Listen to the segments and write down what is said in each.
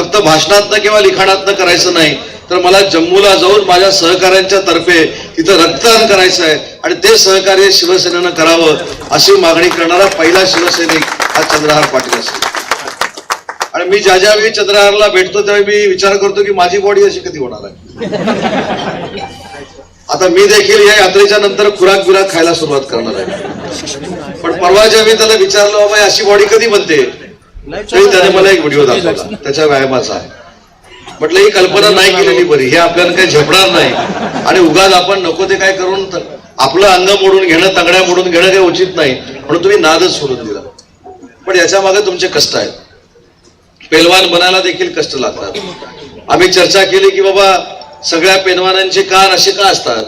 फक्त भाषणातनं किंवा लिखाणातनं करायचं नाही तर मला जम्मूला जाऊन माझ्या सहकाऱ्यांच्या तर्फे तिथं रक्तदान करायचं आहे आणि ते सहकार्य शिवसेनेनं करावं अशी मागणी करणारा पहिला शिवसैनिक हा चंद्रहार पाटील असेल. आणि मी ज्या ज्यावेळी चंद्रहारला भेटतो त्यावेळी मी विचार करतो की माझी बॉडी अशी कधी होणार आहे? आता मी देखील या यात्रेच्या नंतर खुराक बिराक खायला सुरुवात करणार आहे. पण परवा जेव्हा मी त्याला विचारलं बाबा अशी बॉडी कधी बनते? त्याने मला एक व्हिडिओ दाखवला. त्याच्या व्यायामाचा म्हटलं ही कल्पना नाही केलेली बरी. हे आपल्याला काही झेपणार नाही. आणि उगाच आपण नको ते काय करून आपलं अंग मोडून घेणं तंगड्या मोडून घेणं काही उचित नाही. म्हणून तुम्ही नादच सोडून दिला. पण याच्या मागे तुमचे कष्ट आहेत. पेलवान बनायला देखील कष्ट लागतात. आम्ही चर्चा केली की बाबा सगळ्या पेलवानांचे कान असे का असतात?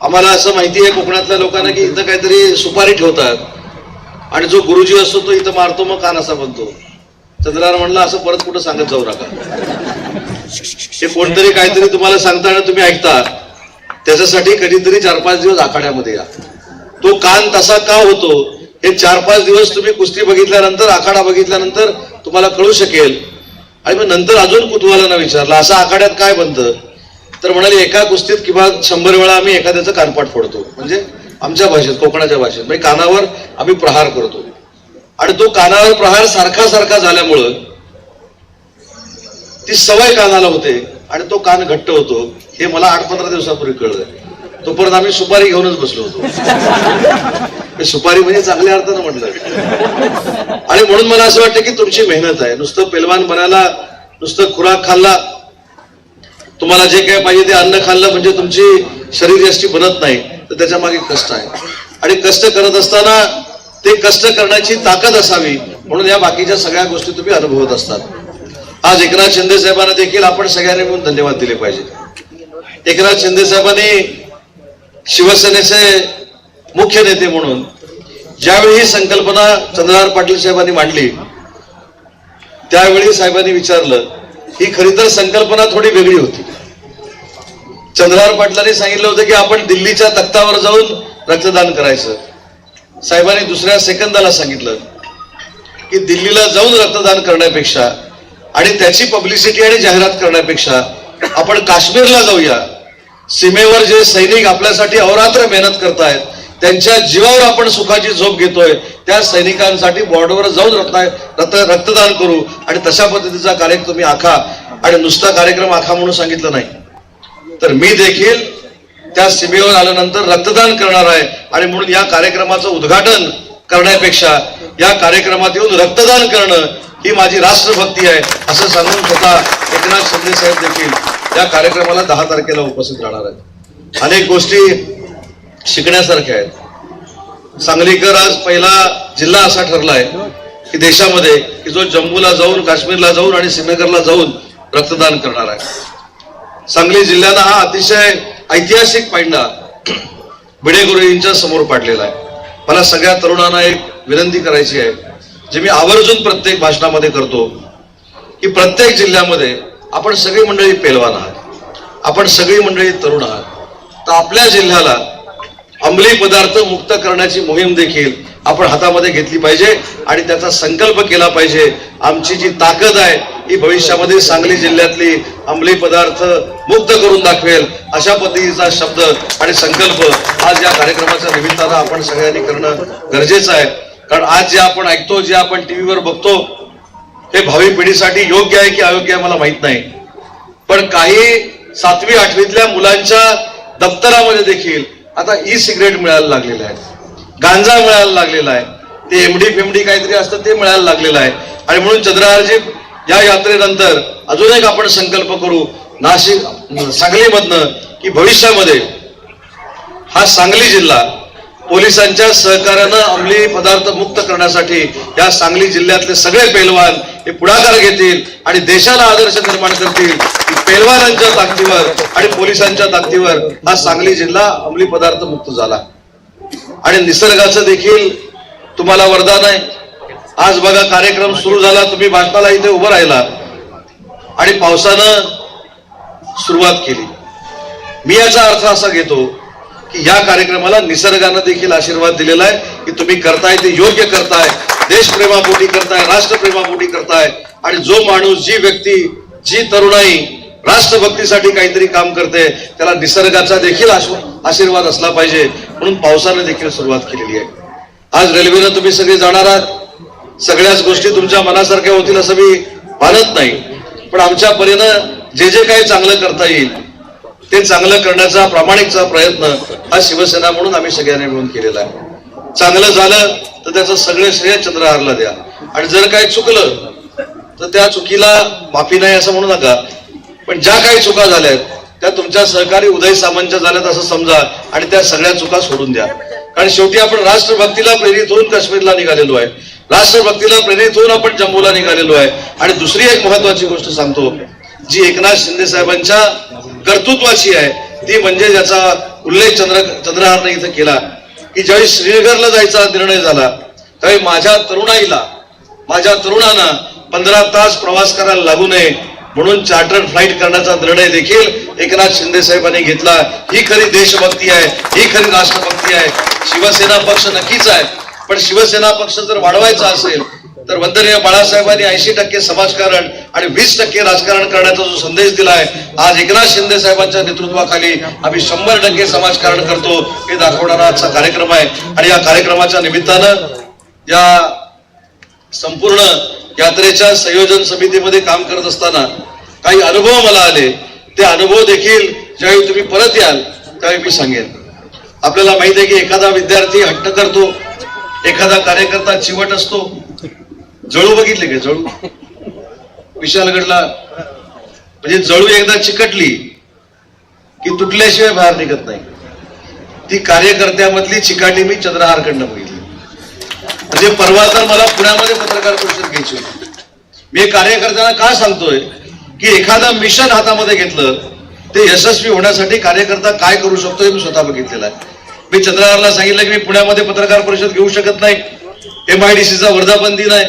आम्हाला असं माहिती आहे कोकणातल्या लोकांना की इथं काहीतरी सुपारी ठेवतात. आणि जो गुरुजी असतो तो इथं मारतो मग कान असा बनतो. चंद्रार म्हणला असं परत कुठं सांगत जाऊ नका. हे कोणतरी काहीतरी तुम्हाला सांगता आणि तुम्ही ऐकता. त्याच्यासाठी कधीतरी चार पाच दिवस आखाड्यामध्ये या. तो कान तसा का होतो हे चार पाच दिवस तुम्ही कुस्ती बघितल्यानंतर आखाडा बघितल्यानंतर तुम्हाला कळू शकेल. आणि मग नंतर अजून कुतूहलानं विचारलं असं आखाड्यात काय बनतं? तर म्हणाले एका कुस्तीत किंवा शंभर वेळा आम्ही एखाद्याचं कानपाट फोडतो. म्हणजे आमच्या भाषेत कोकणाच्या भाषेत. म्हणजे कानावर आम्ही प्रहार करतो. आणि तो कानावर प्रहार सारखा सारखा झाल्यामुळं ती सवय कानाला होते आणि तो कान घट्ट होतो. हे मला आठ पंधरा दिवसापूर्वी कळलं. तोपर्यंत आम्ही सुपारी घेऊनच बसलो होतो. सुपारी म्हणजे चांगल्या अर्थानं म्हटलं. आणि म्हणून मला असं वाटतं की तुमची मेहनत आहे. नुसतं पेलवान बनायला नुसतं खुराक खाल्ला तुम्हाला जे काय पाहिजे ते अन्न खाल्लं म्हणजे तुमची शरीर यष्टी बनत नाही. तर त्याच्यामागे कष्ट आहे. आणि कष्ट करत असताना ते कष्ट करण्याची ताकद असावी म्हणून या बाकीच्या सगळ्या गोष्टी तुम्ही अनुभवत असतात. आज एकनाथ शिंदे साहेबांना देखील आपण सगळ्यांनी मिळून धन्यवाद दिले पाहिजे. एकनाथ शिंदे साहेबांनी शिवसेनेचे मुख्य नेते म्हणून ज्यावेळी ही संकल्पना चंद्रहार पाटील साहेबांनी मांडली त्यावेळी साहेबांनी विचारलं ही खरी तर संकल्पना थोडी वेगळी होती. चंद्रहार पाटलांनी सांगितलं होतं की आपण दिल्लीच्या तख्तावर जाऊन रक्तदान करायचं. साहेबांनी दुसऱ्या सेकंदाला सांगितलं की दिल्लीला जाऊन रक्तदान करण्यापेक्षा आणि त्याची पब्लिसिटी आणि जाहिरात करण्यापेक्षा आपण काश्मीरला जाऊया. सीमेवर जे सैनिक आपल्यासाठी अवरात्र मेहनत करतायत त्यांच्या जीवावर आपण सुखाची झोप घेतोय त्या सैनिकांसाठी बॉर्डरवर जाऊन रत्ना रक्त रक्तदान करू आणि तशा पद्धतीचा कार्यक्रम तुम्ही आखा. आणि नुसता कार्यक्रम आखा म्हणून सांगितलं नाही. तर मी देखील त्या सीमेवर आल्यानंतर रक्तदान करणार आहे. आणि म्हणून या कार्यक्रमाचं उद्घाटन करण्यापेक्षा या कार्यक्रमात येऊन रक्तदान करणं ही माझी राष्ट्रभक्ती आहे असं सांगून स्वतः एकनाथ शिंदे साहेब देखील या कार्यक्रमाला दहा तारखेला उपस्थित राहणार आहेत. अनेक गोष्टी शिकण्यासारख्या आहेत. सांगलीकर आज पहिला जिल्हा असा ठरलाय की देशामध्ये की जो जम्मूला जाऊन काश्मीरला जाऊन आणि श्रीनगरला जाऊन रक्तदान करणार आहे. सांगली जिल्ह्याचा हा अतिशय ऐतिहासिक पायंडा भिडे गुरुजींच्या समोर पाडलेला आहे. मला सगळ्या तरुणांना एक विनंती करायची आहे जे मी आवर्जून प्रत्येक भाषणामध्ये करतो की प्रत्येक जिल्ह्यामध्ये आपण सगळी मंडळी पेलवान आहात आपण सगळी मंडळी तरुण आहात. तर आपल्या जिल्ह्याला अंमली पदार्थ मुक्त करण्याची मोहीम देखील आपण हातामध्ये घेतली पाहिजे आणि त्याचा संकल्प केला पाहिजे. आमची जी ताकद आहे ही भविष्यामध्ये सांगली जिल्ह्यातली अंमली पदार्थ मुक्त करून दाखवेल अशा पद्धतीचा शब्द आणि संकल्प आज या कार्यक्रमाच्या निमित्तानं आपण सगळ्यांनी करणं गरजेचं आहे. कारण आज जे आपण ऐकतो जे आपण टीव्हीवर बघतो हे भावी पिढीसाठी योग्य आहे की अयोग्य आहे मला माहीत नाही. पण काही सातवी आठवीतल्या मुलांच्या दप्तरामध्ये देखील आता ई सिगरेट मिळायला लागलेल्या आहे गांजा मिळायला लागलेला आहे. ते एमडी फेमडी काहीतरी असतं ते मिळायला लागलेलं आहे. आणि म्हणून चंद्रहारजी या यात्रेनंतर अजून एक आपण संकल्प करू नाशिक सांगलीमधनं की भविष्यामध्ये हा सांगली जिल्हा पोलिसांच्या सहकार्यानं अंमली पदार्थ मुक्त करण्यासाठी या सांगली जिल्ह्यातले सगळे पैलवान हे पुढाकार घेतील आणि देशाला आदर्श निर्माण करतील. पेलवानांच्या पैलवानांच्या ताकदीवर आणि पोलिसांच्या ताकदीवर हा सांगली जिल्हा अंमली पदार्थ मुक्त झाला. आणि निसर्गाचं देखील तुम्हाला वरदान आहे. आज बघा कार्यक्रम सुरू झाला तुम्ही भाषणाला इथे उभं राहिला. आणि पावसानं सुरुवात केली. मी याचा अर्थ असा घेतो की या कार्यक्रमाला निसर्गानं देखील आशीर्वाद दिलेला आहे की तुम्ही करताय ते योग्य करताय. देशप्रेमापोटी करताय राष्ट्रप्रेमापोटी करताय. आणि जो माणूस जी व्यक्ती जी तरुणाई राष्ट्रभक्तीसाठी काहीतरी काम करते त्याला निसर्गाचा देखील आशीर्वाद असला पाहिजे म्हणून पावसाने देखील सुरुवात केलेली आहे. आज रेल्वेनं तुम्ही सगळे जाणार आहात. सगळ्याच गोष्टी तुमच्या मनासारख्या होतील असं मी मानत नाही. पण आमच्या परीनं जे जे काही चांगलं करता येईल ते चांगलं करण्याचा प्रामाणिकचा प्रयत्न हा शिवसेना म्हणून आम्ही सगळ्यांनी मिळून केलेला आहे. चांगलं झालं तर त्याचं सगळं श्रेय चंद्रहारला द्या. आणि जर काही चुकलं तर त्या चुकीला माफी नाही असं म्हणू नका. पण ज्या काही चुका झाल्यात त्या तुमच्या सहकारी उदय सामंतच्या झाल्यात असं समजा आणि त्या सगळ्या चुका सोडून द्या. कारण शेवटी आपण राष्ट्रभक्तीला प्रेरित होऊन काश्मीरला निघालेलो आहे. राष्ट्रभक्तीला प्रेरित होऊन आपण जम्मूला निघालेलो आहे. आणि दुसरी एक महत्वाची गोष्ट सांगतो जी एकनाथ शिंदे साहेबांच्या कर्तृत्वाची आहे ती म्हणजे ज्याचा उल्लेख चंद्र चंद्रहारने इथं केला. की ज्यावेळी श्रीनगरला जायचा निर्णय झाला त्यावेळी माझ्या तरुणाईला माझ्या तरुणांना पंधरा तास प्रवास करायला लागू नये. म्हणून चार्टर्ड फ्लाईट करण्याचा निर्णय देखील एकनाथ शिंदे साहेबांनी घेतला. ही खरी देशभक्ती आहे ही खरी राष्ट्रभक्ती आहे. शिवसेना पक्ष नक्कीच आहे. पण शिवसेना पक्ष जर वाढवायचा असेल तर वंदनीय बाळासाहेबांनी ऐंशी टक्के समाजकारण आणि वीस टक्के राजकारण करण्याचा जो संदेश दिलाय आज एकनाथ शिंदे साहेबांच्या नेतृत्वाखाली आम्ही शंभर टक्के समाजकारण करतो. हे दाखवणारा आजचा कार्यक्रम आहे. आणि या कार्यक्रमाच्या निमित्तानं या संपूर्ण यात्रेच्या संयोजन समितीमध्ये काम करत असताना काही अनुभव मला आले. ते अनुभव देखील ज्यावेळी तुम्ही परत याल त्यावेळी मी सांगेन. आपल्याला माहिती आहे की एखादा विद्यार्थी हट्ट करतो एखादा कार्यकर्ता चिवट असतो. जळू बघितले का? जळू? विशालगडला म्हणजे जळू एकदा चिकटली की तुटल्याशिवाय बाहेर निघत नाही. ती कार्यकर्त्यामधली चिकाटी मी चंद्रहारकडनं बघितली. म्हणजे परवा तर मला पुण्यामध्ये पत्रकार परिषद घ्यायची होती. मी कार्यकर्त्यांना का सांगतोय की एखादं मिशन हातामध्ये घेतलं ते यशस्वी होण्यासाठी कार्यकर्ता काय करू शकतो हे मी स्वतः बघितलेलं आहे. मी चंद्रहारला सांगितलं की मी पुण्यामध्ये पत्रकार परिषद घेऊ शकत नाही. एम आय एमआयडीसीचा वर्धापन दिन आहे.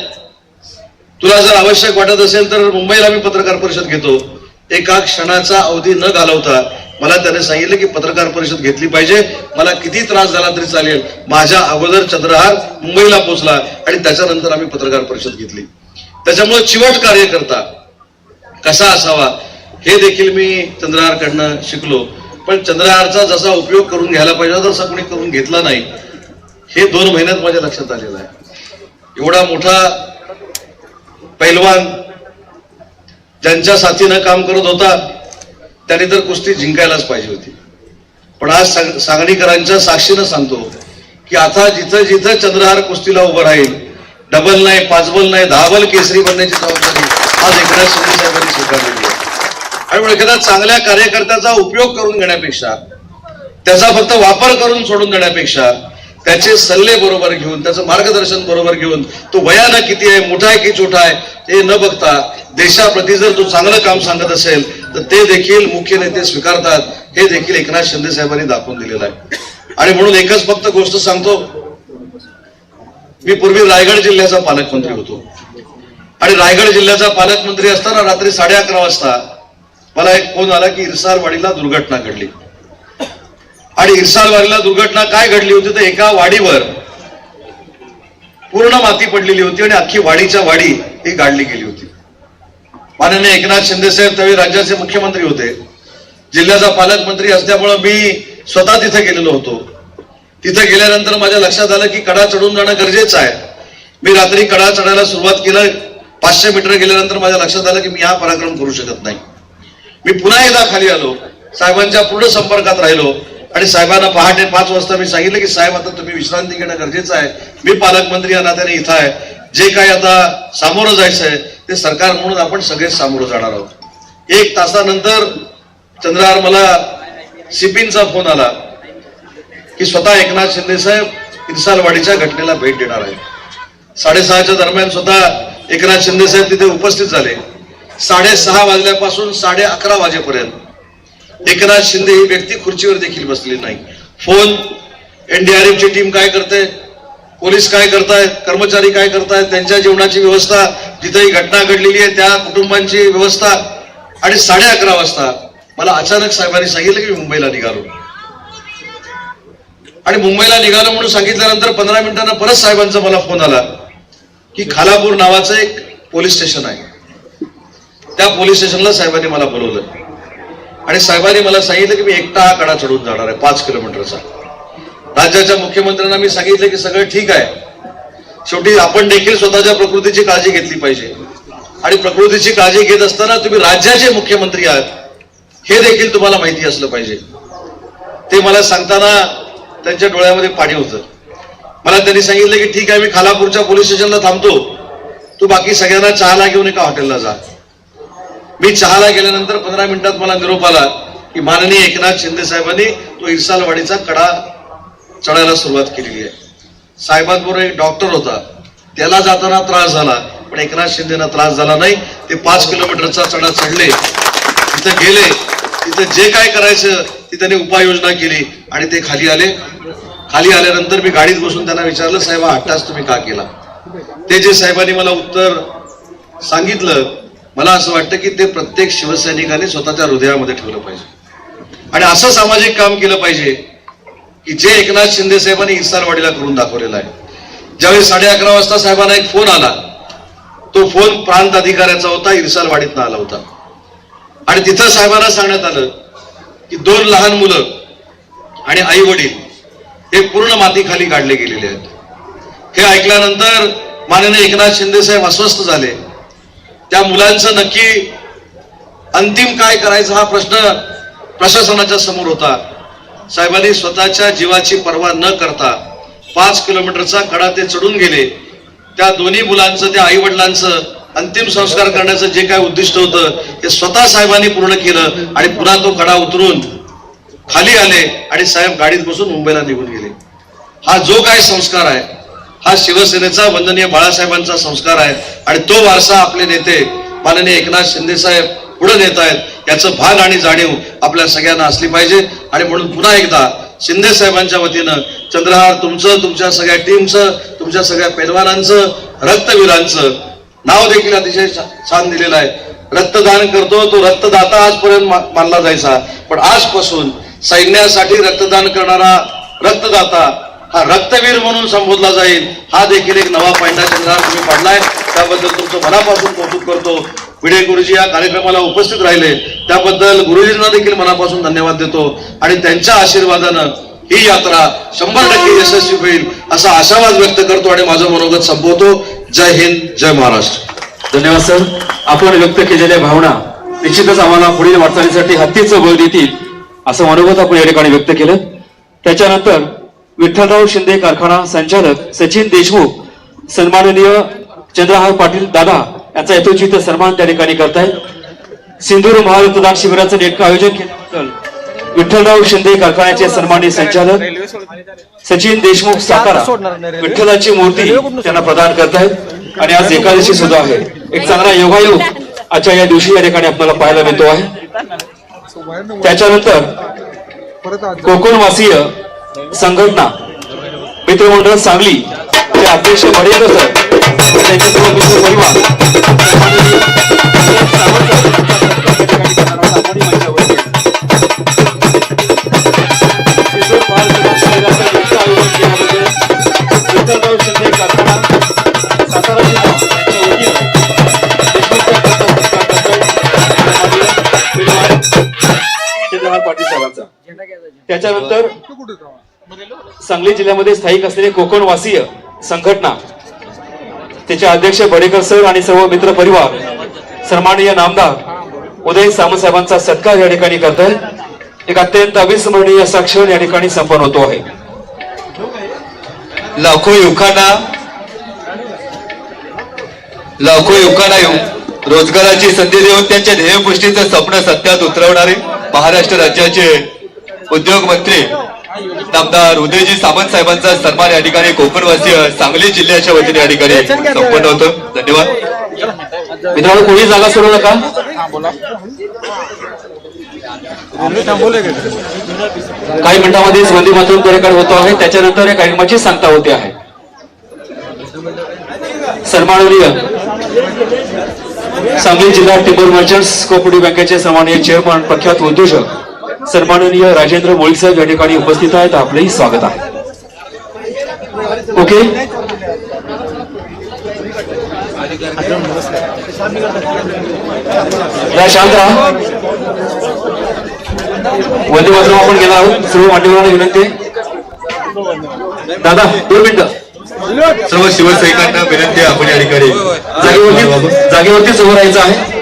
तुला जर आवश्यक वाटत असेल तर मुंबईला मी पत्रकार परिषद घेतो. एका क्षणाचा अवधी न घालवता मला त्याने सांगितलं की पत्रकार परिषद घेतली पाहिजे. मला किती त्रास झाला तरी चालेल. माझ्या अगोदर चंद्रहार मुंबईला पोहोचला आणि त्याच्यानंतर आम्ही पत्रकार परिषद घेतली. त्याच्यामुळे चिवट कार्यकर्ता कसा असावा हे देखील मी चंद्रहारकडनं शिकलो. पण चंद्रहारचा जसा उपयोग करून घ्यायला पाहिजे तसा कोणी करून घेतला नाही. हे दोन महिन्यात माझ्या लक्षात आलेलं आहे. एवढा मोठा पैलवान ज्यांच्या साथीनं काम करत होता त्याने तर कुस्ती जिंकायलाच पाहिजे होती. पण आज सांग- साक्षीनं सांगतो की आता जिथं जिथं चंद्रहार कुस्तीला उभं राहील डबल नाही पाचबल नाही दहाबल केसरी बनण्याची जबाबदारी आज एकनाथ शिंदे साहेबांनी स्वीकारलेली आहे. आणि एखाद्या चांगल्या कार्यकर्त्याचा उपयोग करून घेण्यापेक्षा त्याचा फक्त वापर करून सोडून देण्यापेक्षा त्याचे सल्ले बरोबर घेऊन त्याचं मार्गदर्शन बरोबर घेऊन तो वयानं किती आहे मोठा आहे की छोटा आहे हे न बघता देशाप्रती जर तो चांगलं काम सांगत असेल तर ते देखील मुख्य नेते स्वीकारतात. हे देखील एकनाथ शिंदे साहेबांनी दाखवून दिलेलं आहे. आणि म्हणून एकच फक्त गोष्ट सांगतो मी पूर्वी रायगड जिल्ह्याचा पालकमंत्री होतो. आणि रायगड जिल्ह्याचा पालकमंत्री असताना रात्री साडे अकरा वाजता मला एक फोन आला की इरसारवाडीला दुर्घटना घडली. आणि इरसालवाडीला दुर्घटना काय घडली होती तर एका वाडीवर पूर्ण माती पडलेली होती आणि अख्खी वाडीच्या वाडी ही गाडली गेली होती. माननीय एकनाथ शिंदे साहेब त्यावेळी राज्याचे मुख्यमंत्री होते. जिल्ह्याचा पालकमंत्री असल्यामुळं मी स्वतः तिथे गेलेलो होतो. तिथे गेल्यानंतर माझ्या लक्षात आलं की कडा चढून जाणं गरजेचं आहे. मी रात्री कडा चढायला सुरुवात केलं पाचशे मीटर गेल्यानंतर माझ्या लक्षात आलं की मी हा पराक्रम करू शकत नाही. मी पुन्हा एकदा खाली आलो साहेबांच्या पूर्ण संपर्कात राहिलो आणि साहेबांना पहाटे पाच वाजता मी सांगितलं की साहेब आता तुम्ही विश्रांती घेणं गरजेचं आहे. मी पालकमंत्री या नात्याने इथं आहे. जे काही आता सामोरं जायचं आहे ते सरकार म्हणून आपण सगळेच सामोरं जाणार आहोत. एक तासानंतर चंद्रार मला सिपिनचा फोन आला की स्वतः एकनाथ शिंदे साहेब इन्सालवाडीच्या घटनेला भेट देणार आहे साडेसहाच्या दरम्यान स्वतः एकनाथ शिंदे साहेब तिथे उपस्थित झाले. साडेसहा वाजल्यापासून साडे अकरा वाजेपर्यंत एकनाथ शिंदे ही व्यक्ती खुर्चीवर देखील बसलेली नाही. फोन एनडीआरएफची टीम काय करते पोलीस काय करतायत कर्मचारी काय करतायत त्यांच्या जेवणाची व्यवस्था जिथे ही घटना घडलेली आहे त्या कुटुंबांची व्यवस्था आणि साडे अकरा वाजता मला अचानक साहेबांनी सांगितलं की मी मुंबईला निघालो. आणि मुंबईला निघालो म्हणून सांगितल्यानंतर पंधरा मिनिटांना परत साहेबांचा मला फोन आला की खालापूर नावाचं एक पोलीस स्टेशन आहे. त्या पोलीस स्टेशनला साहेबांनी मला बोलवलं. आणि साहेबांनी मला सांगितलं की मी एकटा हा कडा चढून जाणार आहे पाच किलोमीटरचा राज्याच्या मुख्यमंत्र्यांना मी सांगितलं की सगळं ठीक आहे. शेवटी आपण देखील स्वतःच्या प्रकृतीची काळजी घेतली पाहिजे. आणि प्रकृतीची काळजी घेत असताना तुम्ही राज्याचे मुख्यमंत्री आहात हे देखील तुम्हाला माहिती असलं पाहिजे. ते मला सांगताना त्यांच्या डोळ्यामध्ये पाणी होतं. मला त्यांनी सांगितलं की ठीक आहे मी खालापूरच्या पोलीस स्टेशनला थांबतो. तू बाकी सगळ्यांना चहाला घेऊन एका हॉटेलला जा. मी चहाला गेल्यानंतर पंधरा मिनिटात मला निरोप आला की माननीय एकनाथ शिंदे साहेबांनी तो इरसालवाडीचा कडा चढायला सुरुवात केलेली आहे. साहेबांबरोबर एक डॉक्टर होता. त्याला जाताना त्रास झाला पण एकनाथ शिंदेना त्रास झाला नाही. ते पाच किलोमीटरचा चढा चढले तिथं गेले तिथं जे काय करायचं ती त्यांनी उपाययोजना केली आणि ते खाली आले. खाली आल्यानंतर मी गाडीत बसून त्यांना विचारलं साहेब हा तुम्ही का केला? ते जे साहेबांनी मला उत्तर सांगितलं मला असं वाटतं की ते प्रत्येक शिवसैनिकाने स्वतःच्या हृदयामध्ये ठेवलं पाहिजे. आणि असं सामाजिक काम केलं पाहिजे की जे एकनाथ शिंदे साहेबांनी इसारवाडीला करून दाखवलेलं आहे. ज्यावेळी साडे अकरा वाजता साहेबांना एक फोन आला तो फोन प्रांत अधिकाऱ्याचा होता इरसालवाडीतनं आला होता. आणि तिथं साहेबांना सांगण्यात आलं की दोन लहान मुलं आणि आई वडील हे पूर्ण मातीखाली काढले गेलेले आहेत. हे ऐकल्यानंतर माननीय एकनाथ शिंदे साहेब अस्वस्थ झाले. त्या मुलांचं नक्की अंतिम काय करायचं हा प्रश्न प्रशासनाच्या समोर होता. साहेबांनी स्वतःच्या जीवाची पर्वा न करता पाच किलोमीटरचा कडा ते चढून गेले. त्या दोन्ही मुलांचं त्या आई वडिलांचं अंतिम संस्कार करण्याचं जे काय उद्दिष्ट होतं ते स्वतः साहेबांनी पूर्ण केलं आणि पुन्हा तो कडा उतरून खाली आले आणि साहेब गाडीत बसून मुंबईला निघून गेले. हा जो काय संस्कार आहे हा शिवसेनेचा वंदनीय बाळासाहेबांचा संस्कार आहे आणि तो वारसा आपले नेते माननीय एकनाथ शिंदे साहेब पुढे नेत आहेत याचं भाग आणि जाणीव आपल्या सगळ्यांना असली पाहिजे. आणि म्हणून पुन्हा एकदा शिंदे साहेबांच्या वतीनं चंद्रहार तुमचं तुमच्या सगळ्या टीमचं तुमच्या सगळ्या पैलवानांचं रक्तवीरांचं नाव देखील अतिशय छान दिलेलं आहे. रक्तदान करतो तो रक्तदाता आजपर्यंत मानला जायचा. पण आजपासून सैन्यासाठी रक्तदान करणारा रक्तदाता हा रक्तवीर म्हणून संबोधला जाईल. हा देखील एक नवा पैंडा चंद्रहार तुम्ही पाडलाय. त्याबद्दल तुमचं मनापासून कौतुक करतो. भिडे गुरुजी या कार्यक्रमाला उपस्थित राहिले. त्याबद्दल गुरुजींना देखील मनापासून धन्यवाद देतो. आणि त्यांच्या आशीर्वादानं ही यात्रा शंभर टक्के यशस्वी होईल असा आशावाद व्यक्त करतो आणि माझं मनोगत संपवतो. जय हिंद जय महाराष्ट्र. धन्यवाद सर. आपण व्यक्त केलेल्या भावना निश्चितच आम्हाला पुढील वाटचालीसाठी हत्तीचं बळ देतील असं मनोगत आपण या ठिकाणी व्यक्त केलं. त्याच्यानंतर विठ्ठलराव शिंदे कारखाना संचालक सचिन देशमुख सन्माननीय चंद्रहार पाटील दादा यांचा यथोचित सन्मान त्या ठिकाणी करतायत. सिंधुदुर्ग महारक्तदान शिबिराचं नेटकं आयोजन केल्याबद्दल विठ्ठलराव शिंदे कारखान्याचे सन्माननीय संचालक सचिन देशमुख सातारा विठ्ठलाची मूर्ती त्यांना प्रदान करतायत. आणि आज एकादशी सुद्धा आहे. एक चांगला योगायोग आजच्या या दिवशी या ठिकाणी आपल्याला पाहायला मिळतो आहे. त्याच्यानंतर कोकणवासीय संघटना मित्रमंडळ सांगली ते अध्यक्ष वडेकर सर त्यांचे सर्व मित्र परिवार. पाटील सांगली जिल्ह्यामध्ये स्थायिक असलेले कोकणवासीय संघटना त्याचे अध्यक्ष बडेकर सर आणि सर्व मित्र परिवार सन्माननीय नामदार उदय सामंत साहेबांचा सत्कार या ठिकाणी करतायत. एक अत्यंत अविस्मरणीय असा क्षण या ठिकाणी संपन्न होतो आहे. लाखो युवकांना लाखो युवकांना यु- रोजगाराची संधी देऊन त्यांच्या ध्येयपुष्टीचं स्वप्न सत्यात उतरवणारे महाराष्ट्र राज्याचे उद्योग मंत्री नामदार उदयजी सामंत साहेबांचा सन्मान या ठिकाणी. कोकणवासीय सांगली जिल्ह्याच्या वतीने या ठिकाणी संपन्न होतं. धन्यवाद. मित्रांनो कोणी जागा सोडू नका? काही मिनिटांमध्ये वंदे मातरम कार्यक्रम होतो आहे. त्याच्यानंतर या कार्यक्रमाची सांगता होते आहे. सन्माननीय सांगली जिल्हा टिंबर मर्चंट्स कोपरेटिव्ह बँकेचे सन्माननीय चेअरमन प्रख्यात उद्योजक सन्माननीय राजेंद्र मोळी साहेब या ठिकाणी उपस्थित आहेत. आपलेही स्वागत आहे. ओके? शांत राहा. वंदे मातरम आपण गेला आहोत. सर्व मान्यवरांना विनंती. दादा दोन मिनिटं. सर्व शिवसैनिकांना विनंती आहे आपण या ठिकाणी. जागेवरती जागेवरतीच उभं राहायचं आहे.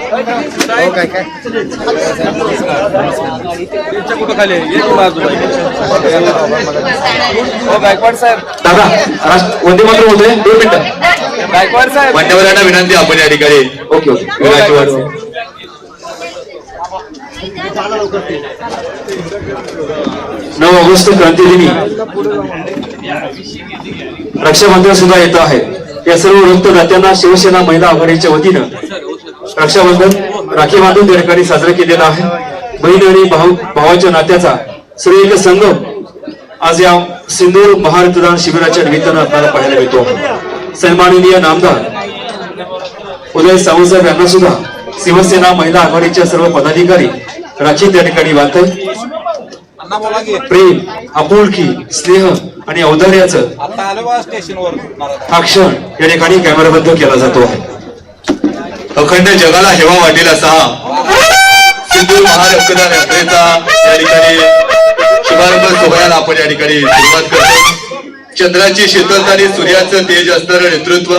गायकवाड साहेब. दादा राष्ट्र वंदे मातरम होते दोन मिनिटं. गायकवाड साहेब. मान्यवरांना विनंती आपण या ठिकाणी. Okay okay. विनायक वाढवा. नऊ ऑगस्ट क्रांतीदिनी. रक्षाबंधन सुद्धा येत आहे. या सर्व रक्तदात्यांना शिवसेना महिला आघाडीच्या वतीनं रक्षाबंधन राखी बांधून त्या ठिकाणी साजरा केलेला आहे. बहीण आणि भाऊ भावाच्या नात्याचा सर्व एक संगम आज या सिंदूर महारक्तदान शिबिराच्या निमित्तानं आपल्याला पाहायला मिळतो. सन्माननीय नामदार उदय सावंतसाहेब यांना सुद्धा शिवसेना महिला आघाडीच्या सर्व पदाधिकारी राखी त्या ठिकाणी की प्रेम आपुलकी स्नेह आणि औदार्याचं हा क्षण या ठिकाणी कॅमेराबद्ध केला जातो. आहे अखंड जगाला हेवा वाटेल असा सिंधू महारक्तदान यात्रेचा या ठिकाणी शुभारंभ सोहळ्याला आपण या ठिकाणी सुरुवात करतो. चंद्राची शीतलता आणि सूर्याचं तेज असणारं नेतृत्व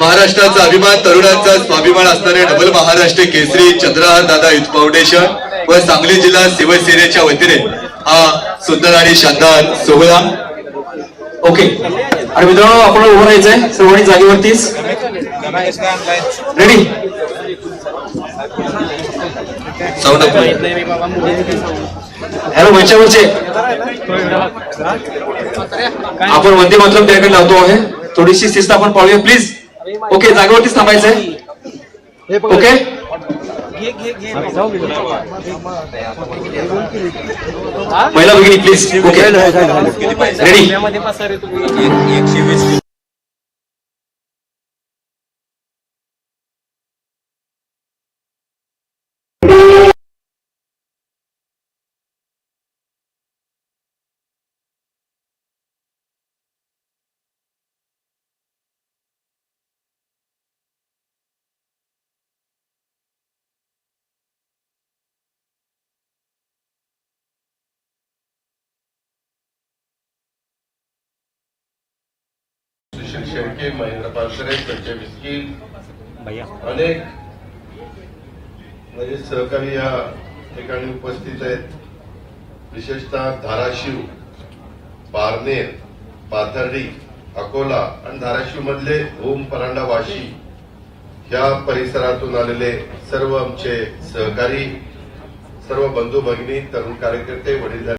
महाराष्ट्राचा अभिमान तरुणांचा स्वाभिमान असणारे डबल महाराष्ट्र केसरी चंद्रहार दादा युथ फाउंडेशन व सांगली जिल्हा शिवसेनेच्या वतीने हा सुंदर आणि शानदार सोहळा. ओके आणि मित्रांनो आपण उभं राहायचंय. सर्वांनी जागेवरतीच. रेडी साऊंड हॅलो मंचावरचे आपण वंदे मातरम त्या ठिकाणी लावतो आहे. थोडीशी शिस्त आपण पाळूया प्लीज़ ओके जागेवरतीच थांबायचंय. ओके महिला भगिनी प्लीज़ ओके रेडी एकशे वीस. शेळके महेंद्र पानसरे संजय विस्की अनेक म्हणजे सहकारी या ठिकाणी उपस्थित आहेत. विशेषतः धाराशिव पारनेर पाथर्डी अकोला आणि धाराशिव मधले ओम परांडा वाशी या परिसरातून आलेले सर्व आमचे सहकारी सर्व बंधू भगिनी तरुण कार्यकर्ते वडील